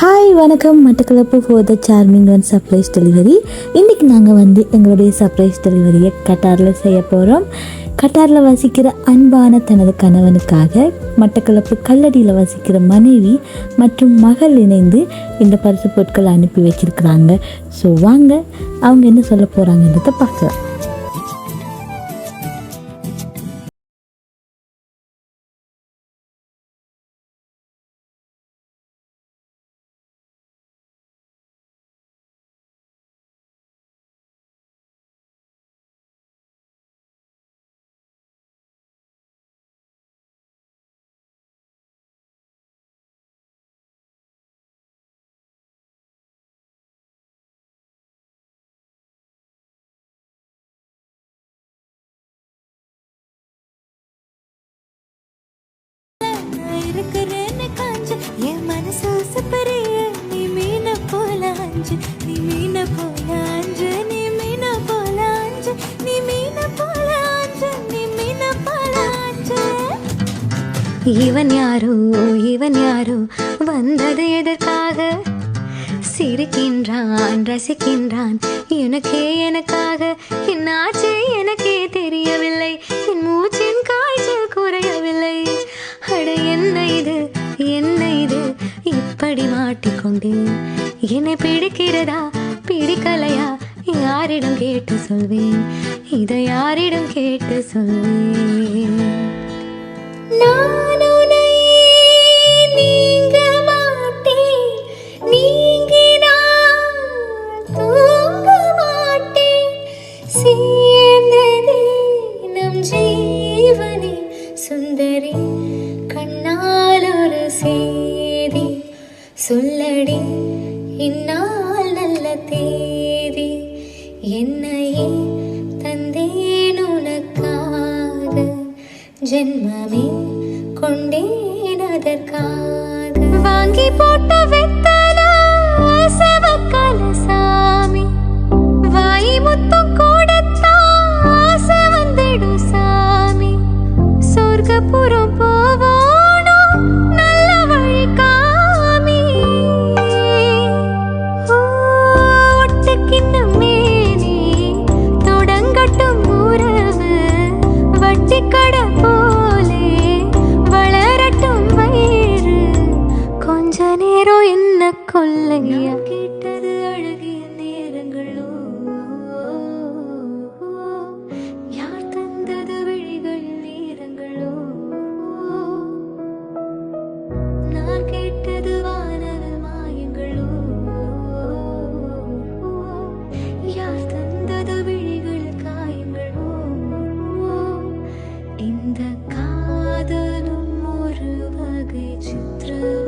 Hi வணக்கம். Batticaloa for the charming one surprise delivery இன்றைக்கி நாங்கள் வந்து எங்களுடைய சர்ப்ரைஸ் டெலிவரியை கட்டாரில் செய்ய போகிறோம் கட்டாரில் வசிக்கிற அன்பான தனது கணவனுக்காக மட்டக்களப்பு கல்லடியில் வசிக்கிற மனைவி மற்றும் மகள் இணைந்து இந்த பரிசு பொருட்களை அனுப்பி வச்சிருக்கிறாங்க. ஸோ வாங்க. அவங்க என்ன சொல்ல போகிறாங்கன்றதை பார்க்கலாம். இவன் யாரோ இவன் யாரோ வந்தது எதற்காக? சிரிக்கின்றான் ரசிக்கின்றான். எனக்கே எனக்காக என்னாச்சு எனக்கே தெரியவில்லை. என் மூச்சின் காய்ச்சல் குறையவில்லை. அட என்ன இது? என்ன இது? இப்படி மாட்டிக்கொண்டேன் என்னை பிடிக்கிறதா? பிடிக்கலையா? யாரிடம் கேட்டு சொல்வேன்? இதை யாரிடம் கேட்டு சொல்வேன்? நான் சுந்தரி கண்ணால் ஒரு செய்தி சொல்லடி இந்நாள் நல்ல தேதி. என்னையே தந்தேன் உனக்காக ஜென்மமே கொண்டேன் அதற்காக. வாங்கி போட்ட வெத்தல சவக்கலசா நேரம் என்ன கொள்ளையா கேட்டது அழகிய நேரங்களோ? யார் தந்தது விழிகள் நேரங்களோ? நான் கேட்டது வானவ மாயங்களோ? யார் தந்தது விழிகள் காயங்களோ? இந்த காதலும் ஒரு வகை சித்திரம்?